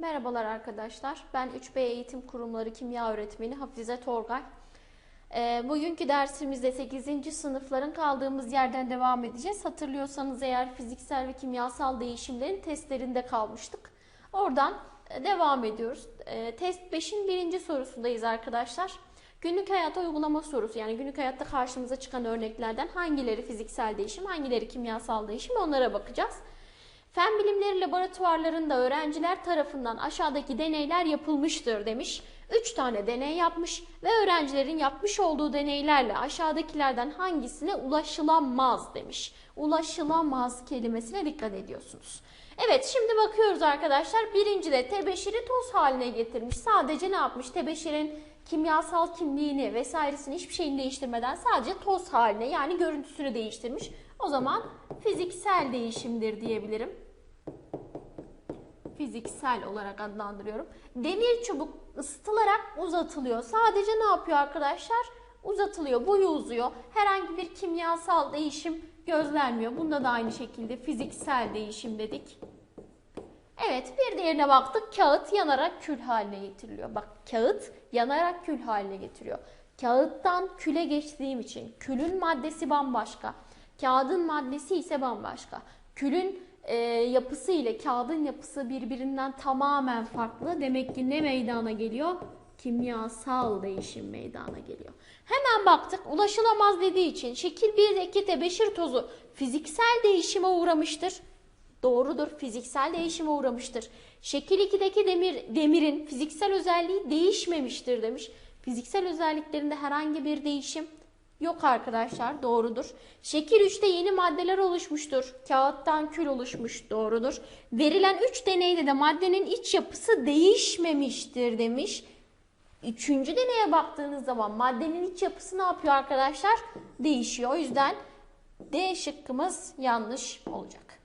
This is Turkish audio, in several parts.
Merhabalar arkadaşlar. Ben 3B Eğitim Kurumları Kimya Öğretmeni Hafize Torgay. Ee, bugünkü dersimizde 8. sınıfların kaldığımız yerden devam edeceğiz. Hatırlıyorsanız eğer fiziksel ve kimyasal değişimlerin testlerinde kalmıştık. Oradan e, devam ediyoruz. Ee, test 5'in birinci sorusundayız arkadaşlar. Günlük hayata uygulama sorusu yani günlük hayatta karşımıza çıkan örneklerden hangileri fiziksel değişim, hangileri kimyasal değişim onlara bakacağız. Fen bilimleri laboratuvarlarında öğrenciler tarafından aşağıdaki deneyler yapılmıştır demiş. 3 tane deney yapmış ve öğrencilerin yapmış olduğu deneylerle aşağıdakilerden hangisine ulaşılamaz demiş. Ulaşılamaz kelimesine dikkat ediyorsunuz. Evet şimdi bakıyoruz arkadaşlar. Birinci de tebeşiri toz haline getirmiş. Sadece ne yapmış? Tebeşirin kimyasal kimliğini vesairesini hiçbir şeyini değiştirmeden sadece toz haline yani görüntüsünü değiştirmiş. O zaman fiziksel değişimdir diyebilirim. Fiziksel olarak adlandırıyorum. Demir çubuk ısıtılarak uzatılıyor. Sadece ne yapıyor arkadaşlar? Uzatılıyor, boyu uzuyor. Herhangi bir kimyasal değişim gözlenmiyor. Bunda da aynı şekilde fiziksel değişim dedik. Evet bir diğerine baktık. Kağıt yanarak kül haline getiriliyor. Bak kağıt yanarak kül haline getiriyor. Kağıttan küle geçtiğim için külün maddesi bambaşka. Kağıdın maddesi ise bambaşka. Külün e, yapısı ile kağıdın yapısı birbirinden tamamen farklı. Demek ki ne meydana geliyor? Kimyasal değişim meydana geliyor. Hemen baktık ulaşılamaz dediği için şekil 1'deki tebeşir tozu fiziksel değişime uğramıştır. Doğrudur fiziksel değişime uğramıştır. Şekil 2'deki demir, demirin fiziksel özelliği değişmemiştir demiş. Fiziksel özelliklerinde herhangi bir değişim Yok arkadaşlar doğrudur. Şekil 3'te yeni maddeler oluşmuştur. Kağıttan kül oluşmuş doğrudur. Verilen 3 deneyde de maddenin iç yapısı değişmemiştir demiş. Üçüncü deneye baktığınız zaman maddenin iç yapısı ne yapıyor arkadaşlar? Değişiyor. O yüzden D şıkkımız yanlış olacak.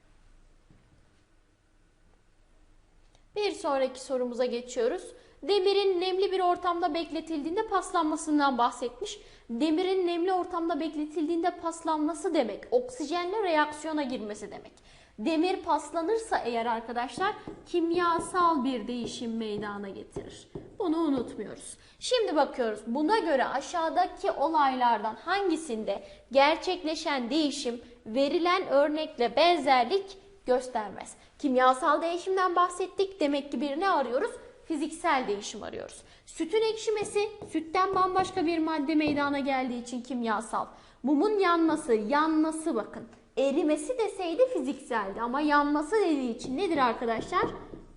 Bir sonraki sorumuza geçiyoruz. Demirin nemli bir ortamda bekletildiğinde paslanmasından bahsetmiş. Demirin nemli ortamda bekletildiğinde paslanması demek oksijenle reaksiyona girmesi demek. Demir paslanırsa eğer arkadaşlar kimyasal bir değişim meydana getirir. Bunu unutmuyoruz. Şimdi bakıyoruz. Buna göre aşağıdaki olaylardan hangisinde gerçekleşen değişim verilen örnekle benzerlik göstermez. Kimyasal değişimden bahsettik. Demek ki bir ne arıyoruz? Fiziksel değişim arıyoruz. Sütün ekşimesi, sütten bambaşka bir madde meydana geldiği için kimyasal. Mumun yanması, yanması bakın. Erimesi deseydi fizikseldi ama yanması dediği için nedir arkadaşlar?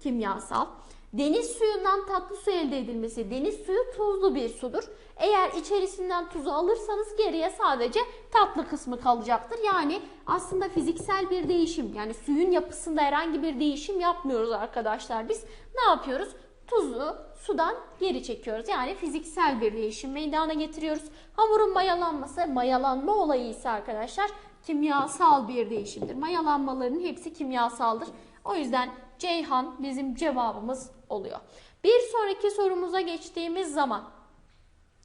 Kimyasal. Deniz suyundan tatlı su elde edilmesi. Deniz suyu tuzlu bir sudur. Eğer içerisinden tuzu alırsanız geriye sadece tatlı kısmı kalacaktır. Yani aslında fiziksel bir değişim yani suyun yapısında herhangi bir değişim yapmıyoruz arkadaşlar biz. Ne yapıyoruz? Tuzu sudan geri çekiyoruz. Yani fiziksel bir değişim meydana getiriyoruz. Hamurun mayalanması, mayalanma olayı ise arkadaşlar kimyasal bir değişimdir. Mayalanmaların hepsi kimyasaldır. O yüzden Ceyhan bizim cevabımız oluyor. Bir sonraki sorumuza geçtiğimiz zaman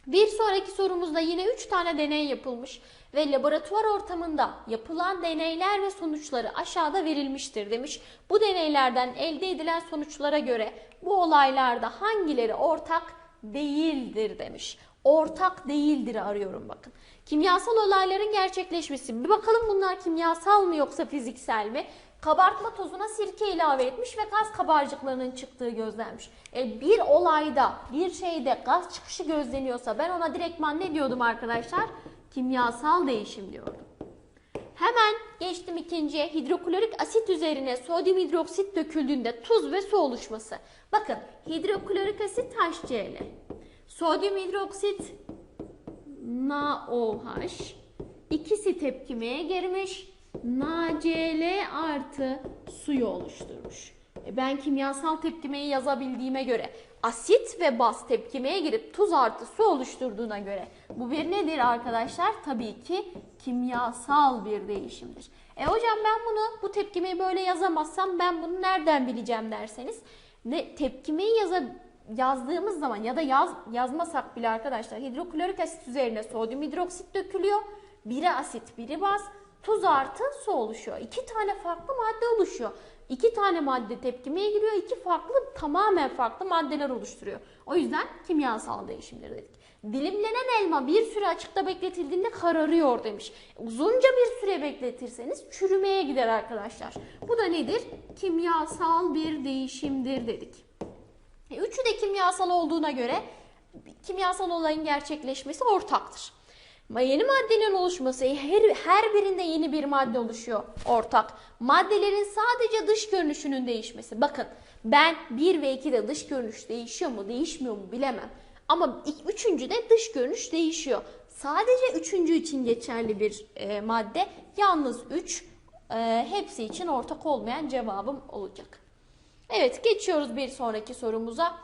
bir sonraki sorumuzda yine 3 tane deney yapılmış ve laboratuvar ortamında yapılan deneyler ve sonuçları aşağıda verilmiştir demiş. Bu deneylerden elde edilen sonuçlara göre bu olaylarda hangileri ortak değildir demiş. Ortak değildir arıyorum bakın. Kimyasal olayların gerçekleşmesi. Bir bakalım bunlar kimyasal mı yoksa fiziksel mi? Kabartma tozuna sirke ilave etmiş ve gaz kabarcıklarının çıktığı gözlenmiş. E, bir olayda, bir şeyde gaz çıkışı gözleniyorsa ben ona direktman ne diyordum arkadaşlar? Kimyasal değişim diyordum. Hemen geçtim ikinciye. Hidroklorik asit üzerine sodyum hidroksit döküldüğünde tuz ve su oluşması. Bakın hidroklorik asit HCl. Sodyum hidroksit NaOH. İkisi tepkimeye girmiş. NaCl artı suyu oluşturmuş. Ben kimyasal tepkimeyi yazabildiğime göre asit ve baz tepkimeye girip tuz artı su oluşturduğuna göre bu bir nedir arkadaşlar? Tabii ki kimyasal bir değişimdir. E hocam ben bunu bu tepkimeyi böyle yazamazsam ben bunu nereden bileceğim derseniz ne tepkimeyi yaza, yazdığımız zaman ya da yaz, yazmasak bile arkadaşlar hidroklorik asit üzerine sodyum hidroksit dökülüyor. Biri asit, biri baz. Tuz artı su oluşuyor. İki tane farklı madde oluşuyor. İki tane madde tepkimeye giriyor. iki farklı tamamen farklı maddeler oluşturuyor. O yüzden kimyasal değişimdir dedik. Dilimlenen elma bir süre açıkta bekletildiğinde kararıyor demiş. Uzunca bir süre bekletirseniz çürümeye gider arkadaşlar. Bu da nedir? Kimyasal bir değişimdir dedik. E, Üçü de kimyasal olduğuna göre kimyasal olayın gerçekleşmesi ortaktır. Yeni maddenin oluşması her, her birinde yeni bir madde oluşuyor ortak. Maddelerin sadece dış görünüşünün değişmesi. Bakın ben 1 ve 2'de dış görünüş değişiyor mu değişmiyor mu bilemem. Ama üçüncüde dış görünüş değişiyor. Sadece üçüncü için geçerli bir e, madde. Yalnız 3 hepsi için ortak olmayan cevabım olacak. Evet geçiyoruz bir sonraki sorumuza.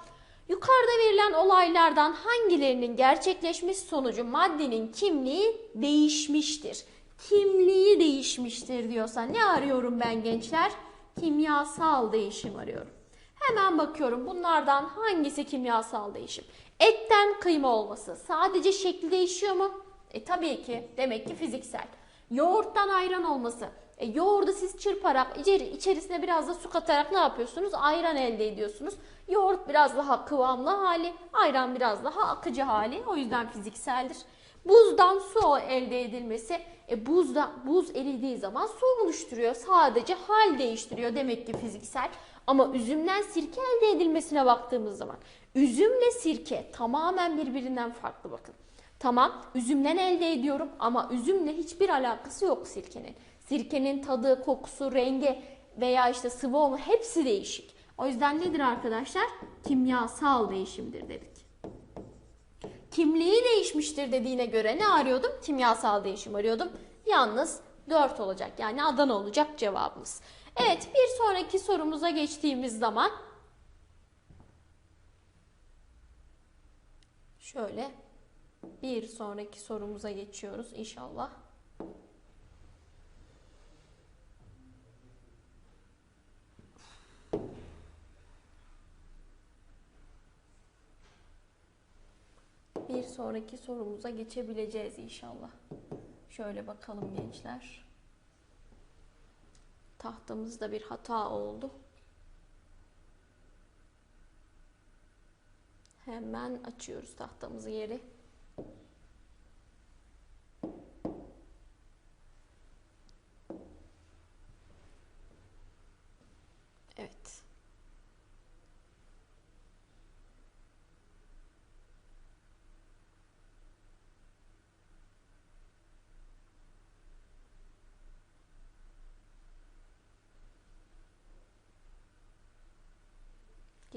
Yukarıda verilen olaylardan hangilerinin gerçekleşmesi sonucu maddenin kimliği değişmiştir? Kimliği değişmiştir diyorsa ne arıyorum ben gençler? Kimyasal değişim arıyorum. Hemen bakıyorum bunlardan hangisi kimyasal değişim? Etten kıyma olması sadece şekli değişiyor mu? E tabii ki demek ki fiziksel. Yoğurttan ayran olması. E, yoğurdu siz çırparak içeri, içerisine biraz da su katarak ne yapıyorsunuz? Ayran elde ediyorsunuz. Yoğurt biraz daha kıvamlı hali, ayran biraz daha akıcı hali. O yüzden fizikseldir. Buzdan su elde edilmesi, e, buzda buz eridiği zaman su oluşturuyor. Sadece hal değiştiriyor demek ki fiziksel. Ama üzümden sirke elde edilmesine baktığımız zaman üzümle sirke tamamen birbirinden farklı bakın. Tamam üzümden elde ediyorum ama üzümle hiçbir alakası yok sirkenin. Sirkenin tadı, kokusu, rengi veya işte sıvı olma hepsi değişik. O yüzden nedir arkadaşlar? Kimyasal değişimdir dedik. Kimliği değişmiştir dediğine göre ne arıyordum? Kimyasal değişim arıyordum. Yalnız 4 olacak. Yani Adana olacak cevabımız. Evet bir sonraki sorumuza geçtiğimiz zaman şöyle bir sonraki sorumuza geçiyoruz inşallah. Bir sonraki sorumuza geçebileceğiz inşallah. Şöyle bakalım gençler. Tahtamızda bir hata oldu. Hemen açıyoruz tahtamızı geri. Evet.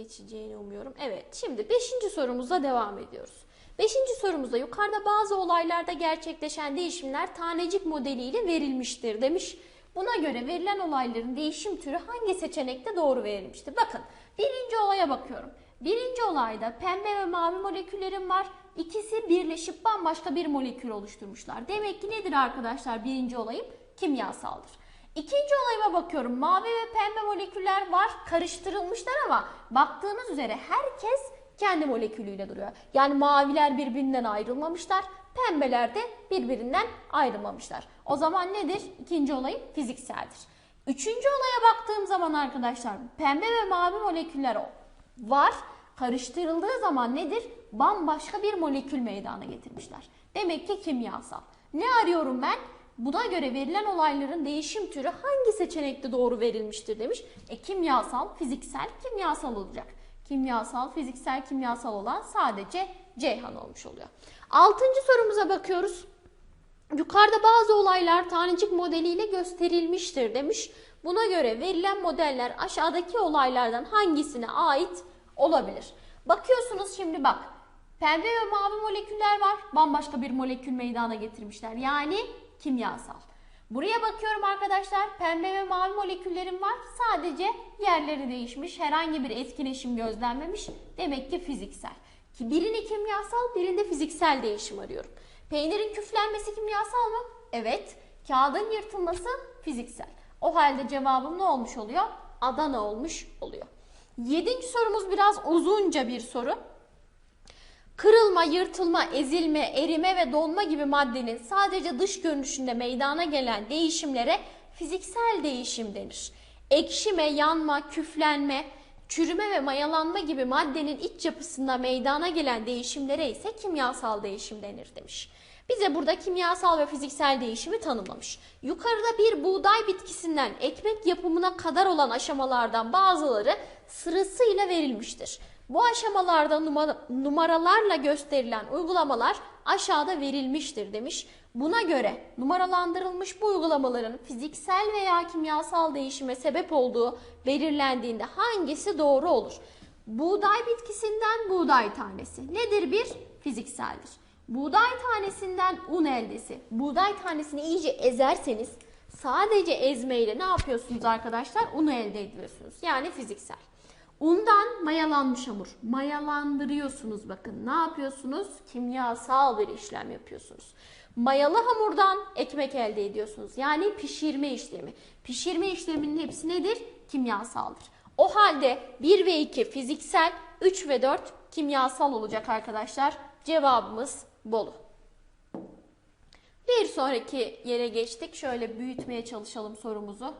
Geçeceğini umuyorum. Evet, şimdi 5. sorumuzla devam ediyoruz. 5. sorumuzda yukarıda bazı olaylarda gerçekleşen değişimler tanecik modeliyle verilmiştir demiş. Buna göre verilen olayların değişim türü hangi seçenekte doğru verilmiştir? Bakın, birinci olaya bakıyorum. Birinci olayda pembe ve mavi moleküllerim var. İkisi birleşip bambaşka bir molekül oluşturmuşlar. Demek ki nedir arkadaşlar birinci olayım? Kimyasaldır. İkinci olayıma bakıyorum. Mavi ve pembe moleküller var. Karıştırılmışlar ama baktığınız üzere herkes kendi molekülüyle duruyor. Yani maviler birbirinden ayrılmamışlar. Pembeler de birbirinden ayrılmamışlar. O zaman nedir? İkinci olayım fizikseldir. Üçüncü olaya baktığım zaman arkadaşlar pembe ve mavi moleküller var. Karıştırıldığı zaman nedir? Bambaşka bir molekül meydana getirmişler. Demek ki kimyasal. Ne arıyorum ben? Buna göre verilen olayların değişim türü hangi seçenekte doğru verilmiştir demiş. E kimyasal, fiziksel, kimyasal olacak. Kimyasal, fiziksel, kimyasal olan sadece Ceyhan olmuş oluyor. Altıncı sorumuza bakıyoruz. Yukarıda bazı olaylar tanecik modeliyle gösterilmiştir demiş. Buna göre verilen modeller aşağıdaki olaylardan hangisine ait olabilir? Bakıyorsunuz şimdi bak. Pembe ve mavi moleküller var. Bambaşka bir molekül meydana getirmişler. Yani kimyasal. Buraya bakıyorum arkadaşlar. Pembe ve mavi moleküllerim var. Sadece yerleri değişmiş. Herhangi bir etkileşim gözlenmemiş. Demek ki fiziksel. Ki birini kimyasal, birinde fiziksel değişim arıyorum. Peynirin küflenmesi kimyasal mı? Evet. Kağıdın yırtılması fiziksel. O halde cevabım ne olmuş oluyor? Adana olmuş oluyor. Yedinci sorumuz biraz uzunca bir soru. Kırılma, yırtılma, ezilme, erime ve donma gibi maddenin sadece dış görünüşünde meydana gelen değişimlere fiziksel değişim denir. ekşime, yanma, küflenme, çürüme ve mayalanma gibi maddenin iç yapısında meydana gelen değişimlere ise kimyasal değişim denir demiş. Bize burada kimyasal ve fiziksel değişimi tanımlamış. Yukarıda bir buğday bitkisinden ekmek yapımına kadar olan aşamalardan bazıları sırasıyla verilmiştir. Bu aşamalarda numara, numaralarla gösterilen uygulamalar aşağıda verilmiştir demiş. Buna göre numaralandırılmış bu uygulamaların fiziksel veya kimyasal değişime sebep olduğu belirlendiğinde hangisi doğru olur? Buğday bitkisinden buğday tanesi nedir bir? Fizikseldir. Buğday tanesinden un eldesi. Buğday tanesini iyice ezerseniz sadece ezmeyle ne yapıyorsunuz arkadaşlar? Unu elde ediyorsunuz. Yani fiziksel. Undan mayalanmış hamur. Mayalandırıyorsunuz bakın. Ne yapıyorsunuz? Kimyasal bir işlem yapıyorsunuz. Mayalı hamurdan ekmek elde ediyorsunuz. Yani pişirme işlemi. Pişirme işleminin hepsi nedir? Kimyasaldır. O halde 1 ve 2 fiziksel, 3 ve 4 kimyasal olacak arkadaşlar. Cevabımız Bolu. Bir sonraki yere geçtik. Şöyle büyütmeye çalışalım sorumuzu.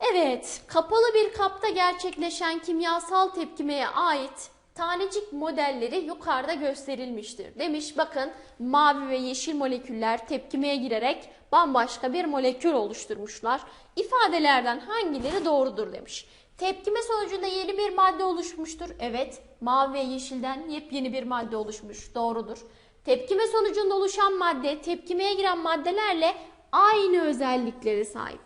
Evet, kapalı bir kapta gerçekleşen kimyasal tepkimeye ait tanecik modelleri yukarıda gösterilmiştir. Demiş bakın mavi ve yeşil moleküller tepkimeye girerek bambaşka bir molekül oluşturmuşlar. İfadelerden hangileri doğrudur demiş. Tepkime sonucunda yeni bir madde oluşmuştur. Evet, mavi ve yeşilden yepyeni bir madde oluşmuş. Doğrudur. Tepkime sonucunda oluşan madde tepkimeye giren maddelerle aynı özelliklere sahiptir.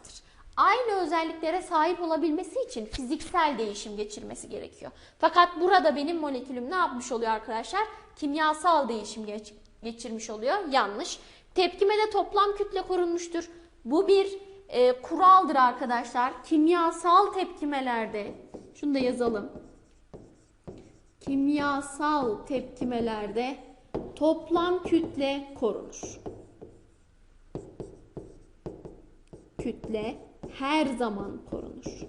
Aynı özelliklere sahip olabilmesi için fiziksel değişim geçirmesi gerekiyor. Fakat burada benim molekülüm ne yapmış oluyor arkadaşlar? Kimyasal değişim geç, geçirmiş oluyor. Yanlış. Tepkimede toplam kütle korunmuştur. Bu bir e, kuraldır arkadaşlar. Kimyasal tepkimelerde, şunu da yazalım. Kimyasal tepkimelerde toplam kütle korunur. Kütle her zaman korunur.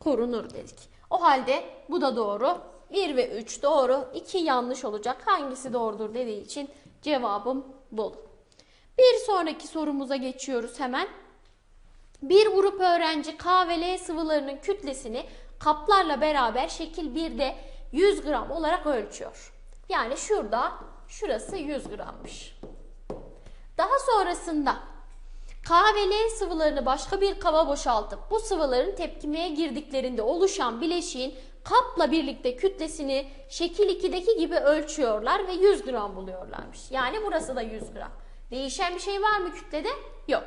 Korunur dedik. O halde bu da doğru. 1 ve 3 doğru. 2 yanlış olacak. Hangisi doğrudur dediği için cevabım bol. Bir sonraki sorumuza geçiyoruz hemen. Bir grup öğrenci K ve L sıvılarının kütlesini kaplarla beraber şekil 1'de 100 gram olarak ölçüyor. Yani şurada şurası 100 grammış. Daha sonrasında K ve L sıvılarını başka bir kaba boşaltıp bu sıvıların tepkimeye girdiklerinde oluşan bileşiğin kapla birlikte kütlesini şekil 2'deki gibi ölçüyorlar ve 100 gram buluyorlarmış. Yani burası da 100 gram. Değişen bir şey var mı kütlede? Yok.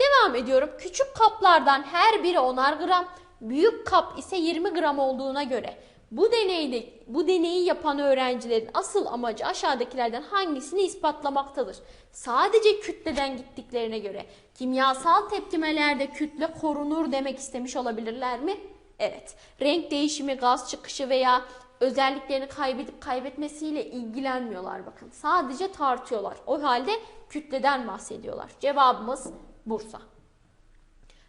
Devam ediyorum. Küçük kaplardan her biri 10'ar gram, büyük kap ise 20 gram olduğuna göre bu deneyde bu deneyi yapan öğrencilerin asıl amacı aşağıdakilerden hangisini ispatlamaktadır? Sadece kütleden gittiklerine göre kimyasal tepkimelerde kütle korunur demek istemiş olabilirler mi? Evet. Renk değişimi, gaz çıkışı veya özelliklerini kaybedip kaybetmesiyle ilgilenmiyorlar bakın. Sadece tartıyorlar. O halde kütleden bahsediyorlar. Cevabımız Bursa.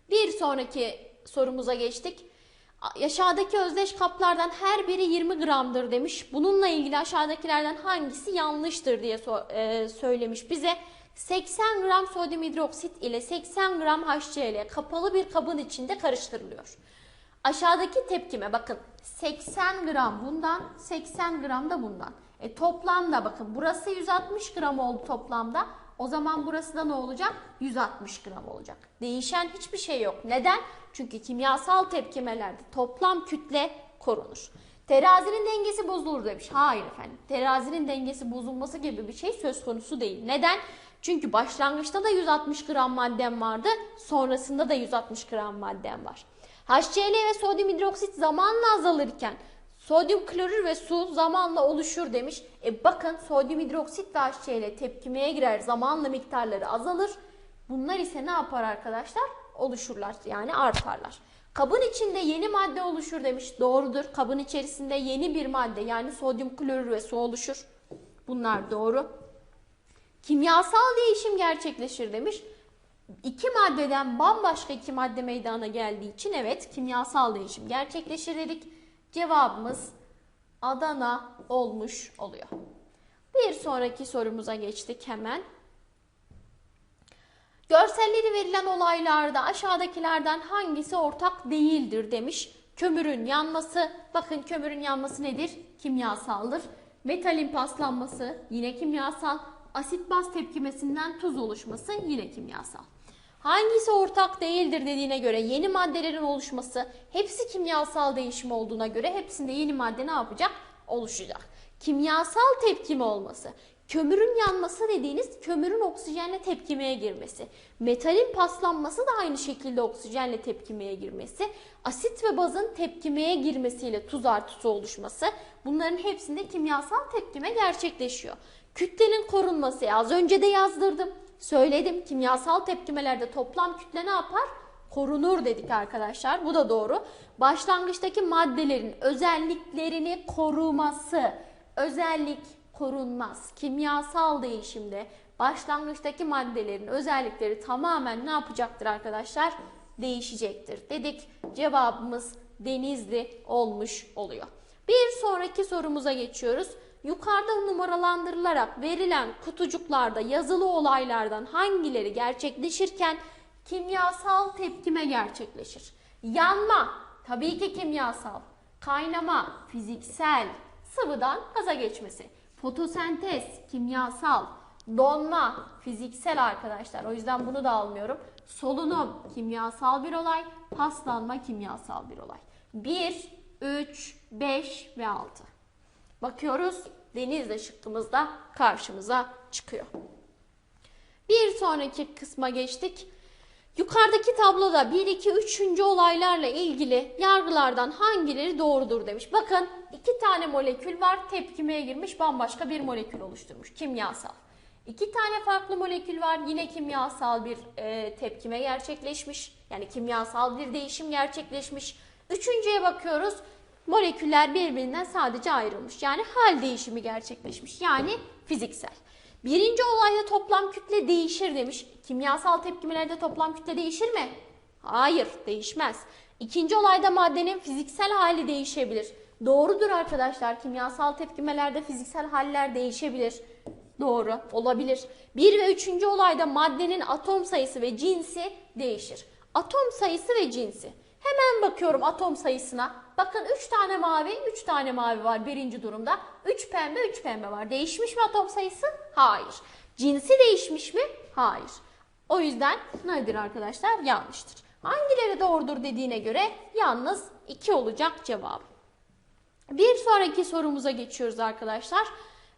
Bir sonraki sorumuza geçtik. Aşağıdaki özdeş kaplardan her biri 20 gramdır demiş. Bununla ilgili aşağıdakilerden hangisi yanlıştır diye so e söylemiş bize. 80 gram sodyum hidroksit ile 80 gram HCl kapalı bir kabın içinde karıştırılıyor. Aşağıdaki tepkime bakın 80 gram bundan 80 gram da bundan. E toplamda bakın burası 160 gram oldu toplamda. O zaman burası da ne olacak? 160 gram olacak. Değişen hiçbir şey yok. Neden? Çünkü kimyasal tepkimelerde toplam kütle korunur. Terazinin dengesi bozulur demiş. Hayır efendim. Terazinin dengesi bozulması gibi bir şey söz konusu değil. Neden? Çünkü başlangıçta da 160 gram maddem vardı. Sonrasında da 160 gram maddem var. HCl ve sodyum hidroksit zamanla azalırken sodyum klorür ve su zamanla oluşur demiş. E bakın sodyum hidroksit ve HCl tepkimeye girer zamanla miktarları azalır. Bunlar ise ne yapar arkadaşlar? Oluşurlar yani artarlar. Kabın içinde yeni madde oluşur demiş. Doğrudur. Kabın içerisinde yeni bir madde yani sodyum klorür ve su oluşur. Bunlar doğru. Kimyasal değişim gerçekleşir demiş. İki maddeden bambaşka iki madde meydana geldiği için evet kimyasal değişim gerçekleşir dedik. Cevabımız Adana olmuş oluyor. Bir sonraki sorumuza geçtik hemen. Görselleri verilen olaylarda aşağıdakilerden hangisi ortak değildir demiş. Kömürün yanması, bakın kömürün yanması nedir? Kimyasaldır. Metalin paslanması yine kimyasal. Asit baz tepkimesinden tuz oluşması yine kimyasal. Hangisi ortak değildir dediğine göre yeni maddelerin oluşması hepsi kimyasal değişim olduğuna göre hepsinde yeni madde ne yapacak? Oluşacak. Kimyasal tepkime olması. Kömürün yanması dediğiniz kömürün oksijenle tepkimeye girmesi. Metalin paslanması da aynı şekilde oksijenle tepkimeye girmesi. Asit ve bazın tepkimeye girmesiyle tuz artı su oluşması. Bunların hepsinde kimyasal tepkime gerçekleşiyor. Kütlenin korunması az önce de yazdırdım. Söyledim kimyasal tepkimelerde toplam kütle ne yapar? Korunur dedik arkadaşlar. Bu da doğru. Başlangıçtaki maddelerin özelliklerini koruması. Özellik korunmaz. Kimyasal değişimde başlangıçtaki maddelerin özellikleri tamamen ne yapacaktır arkadaşlar? Değişecektir dedik. Cevabımız denizli olmuş oluyor. Bir sonraki sorumuza geçiyoruz. Yukarıda numaralandırılarak verilen kutucuklarda yazılı olaylardan hangileri gerçekleşirken kimyasal tepkime gerçekleşir? Yanma tabii ki kimyasal. Kaynama fiziksel. Sıvıdan gaza geçmesi. Fotosentez kimyasal. Donma fiziksel arkadaşlar. O yüzden bunu da almıyorum. Solunum kimyasal bir olay. Paslanma kimyasal bir olay. 1, 3, 5 ve 6. Bakıyoruz Denizli şıkkımızda karşımıza çıkıyor. Bir sonraki kısma geçtik. Yukarıdaki tabloda 1, 2, 3. olaylarla ilgili yargılardan hangileri doğrudur demiş. Bakın iki tane molekül var tepkimeye girmiş bambaşka bir molekül oluşturmuş kimyasal. İki tane farklı molekül var yine kimyasal bir e, tepkime gerçekleşmiş. Yani kimyasal bir değişim gerçekleşmiş. Üçüncüye bakıyoruz moleküller birbirinden sadece ayrılmış. Yani hal değişimi gerçekleşmiş. Yani fiziksel. Birinci olayda toplam kütle değişir demiş. Kimyasal tepkimelerde toplam kütle değişir mi? Hayır, değişmez. İkinci olayda maddenin fiziksel hali değişebilir. Doğrudur arkadaşlar. Kimyasal tepkimelerde fiziksel haller değişebilir. Doğru, olabilir. Bir ve üçüncü olayda maddenin atom sayısı ve cinsi değişir. Atom sayısı ve cinsi. Hemen bakıyorum atom sayısına. Bakın 3 tane mavi, 3 tane mavi var birinci durumda. 3 pembe, 3 pembe var. Değişmiş mi atom sayısı? Hayır. Cinsi değişmiş mi? Hayır. O yüzden nedir arkadaşlar? Yanlıştır. Hangileri doğrudur dediğine göre yalnız 2 olacak cevap. Bir sonraki sorumuza geçiyoruz arkadaşlar.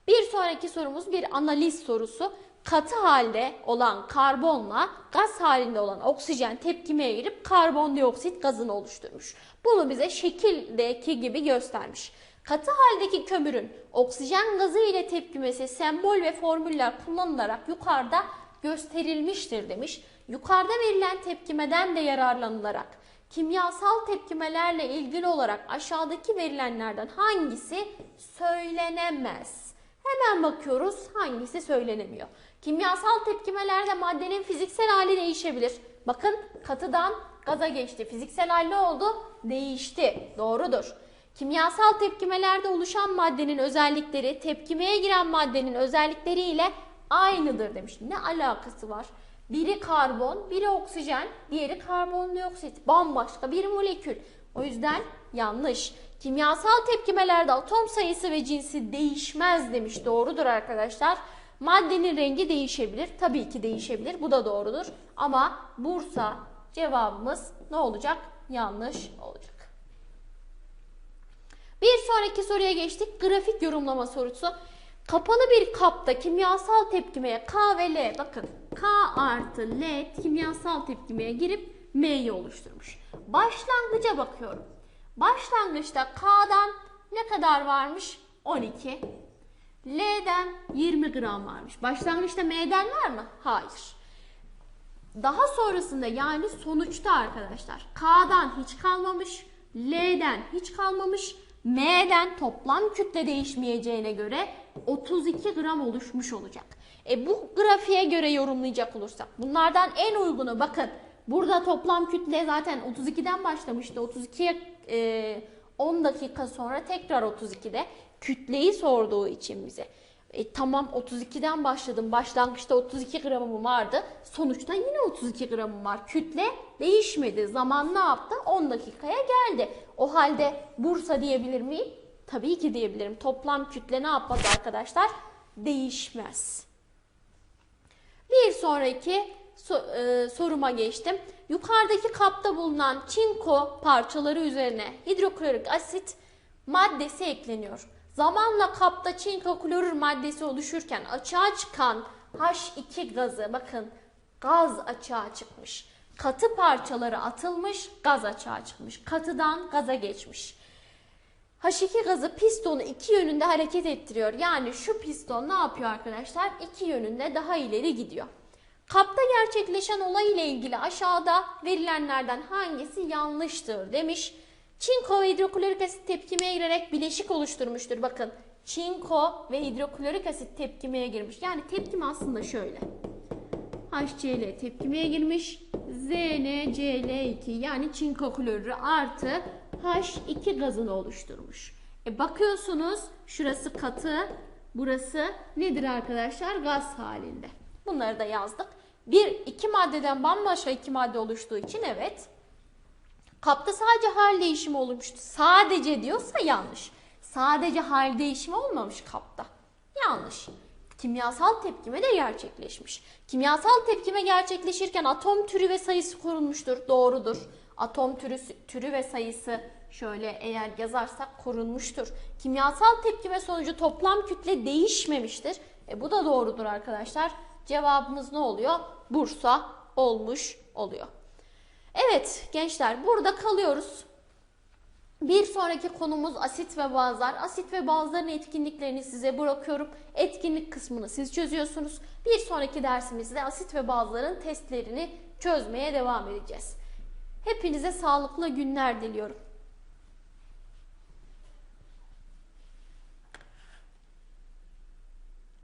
Bir sonraki sorumuz bir analiz sorusu katı halde olan karbonla gaz halinde olan oksijen tepkimeye girip karbondioksit gazını oluşturmuş. Bunu bize şekildeki gibi göstermiş. Katı haldeki kömürün oksijen gazı ile tepkimesi sembol ve formüller kullanılarak yukarıda gösterilmiştir demiş. Yukarıda verilen tepkimeden de yararlanılarak kimyasal tepkimelerle ilgili olarak aşağıdaki verilenlerden hangisi söylenemez? Hemen bakıyoruz hangisi söylenemiyor. Kimyasal tepkimelerde maddenin fiziksel hali değişebilir. Bakın katıdan gaza geçti. Fiziksel hal ne oldu? Değişti. Doğrudur. Kimyasal tepkimelerde oluşan maddenin özellikleri tepkimeye giren maddenin özellikleriyle aynıdır demiş. Ne alakası var? Biri karbon, biri oksijen, diğeri karbondioksit. Bambaşka bir molekül. O yüzden yanlış. Kimyasal tepkimelerde atom sayısı ve cinsi değişmez demiş. Doğrudur arkadaşlar. Maddenin rengi değişebilir. Tabii ki değişebilir. Bu da doğrudur. Ama Bursa cevabımız ne olacak? Yanlış olacak. Bir sonraki soruya geçtik. Grafik yorumlama sorusu. Kapalı bir kapta kimyasal tepkimeye K ve L bakın K artı L kimyasal tepkimeye girip M'yi oluşturmuş. Başlangıca bakıyorum. Başlangıçta K'dan ne kadar varmış? 12. L'den 20 gram varmış. Başlangıçta M'den var mı? Hayır. Daha sonrasında yani sonuçta arkadaşlar K'dan hiç kalmamış, L'den hiç kalmamış, M'den toplam kütle değişmeyeceğine göre 32 gram oluşmuş olacak. E bu grafiğe göre yorumlayacak olursak bunlardan en uygunu bakın burada toplam kütle zaten 32'den başlamıştı. 32'ye e, 10 dakika sonra tekrar 32'de kütleyi sorduğu için bize. E, tamam 32'den başladım. Başlangıçta 32 gramım vardı. Sonuçta yine 32 gramım var. Kütle değişmedi. Zaman ne yaptı? 10 dakikaya geldi. O halde Bursa diyebilir miyim? Tabii ki diyebilirim. Toplam kütle ne yapmaz arkadaşlar? Değişmez. Bir sonraki so- e, soruma geçtim. Yukarıdaki kapta bulunan çinko parçaları üzerine hidroklorik asit maddesi ekleniyor. Zamanla kapta çinko klorür maddesi oluşurken açığa çıkan H2 gazı bakın gaz açığa çıkmış. Katı parçaları atılmış, gaz açığa çıkmış. Katıdan gaza geçmiş. H2 gazı pistonu iki yönünde hareket ettiriyor. Yani şu piston ne yapıyor arkadaşlar? İki yönünde daha ileri gidiyor. Kapta gerçekleşen olay ile ilgili aşağıda verilenlerden hangisi yanlıştır demiş. Çinko ve hidroklorik asit tepkimeye girerek bileşik oluşturmuştur. Bakın çinko ve hidroklorik asit tepkimeye girmiş. Yani tepkime aslında şöyle. HCl tepkimeye girmiş. ZnCl2 yani çinko klorürü artı H2 gazını oluşturmuş. E bakıyorsunuz şurası katı, burası nedir arkadaşlar? Gaz halinde. Bunları da yazdık. Bir, iki maddeden bambaşka iki madde oluştuğu için evet. Kapta sadece hal değişimi olmuştu. Sadece diyorsa yanlış. Sadece hal değişimi olmamış kapta. Yanlış. Kimyasal tepkime de gerçekleşmiş. Kimyasal tepkime gerçekleşirken atom türü ve sayısı korunmuştur. Doğrudur. Atom türü, türü ve sayısı şöyle eğer yazarsak korunmuştur. Kimyasal tepkime sonucu toplam kütle değişmemiştir. E, bu da doğrudur arkadaşlar. Cevabımız ne oluyor? Bursa olmuş oluyor. Evet gençler burada kalıyoruz. Bir sonraki konumuz asit ve bazlar. Asit ve bazların etkinliklerini size bırakıyorum. Etkinlik kısmını siz çözüyorsunuz. Bir sonraki dersimizde asit ve bazların testlerini çözmeye devam edeceğiz. Hepinize sağlıklı günler diliyorum.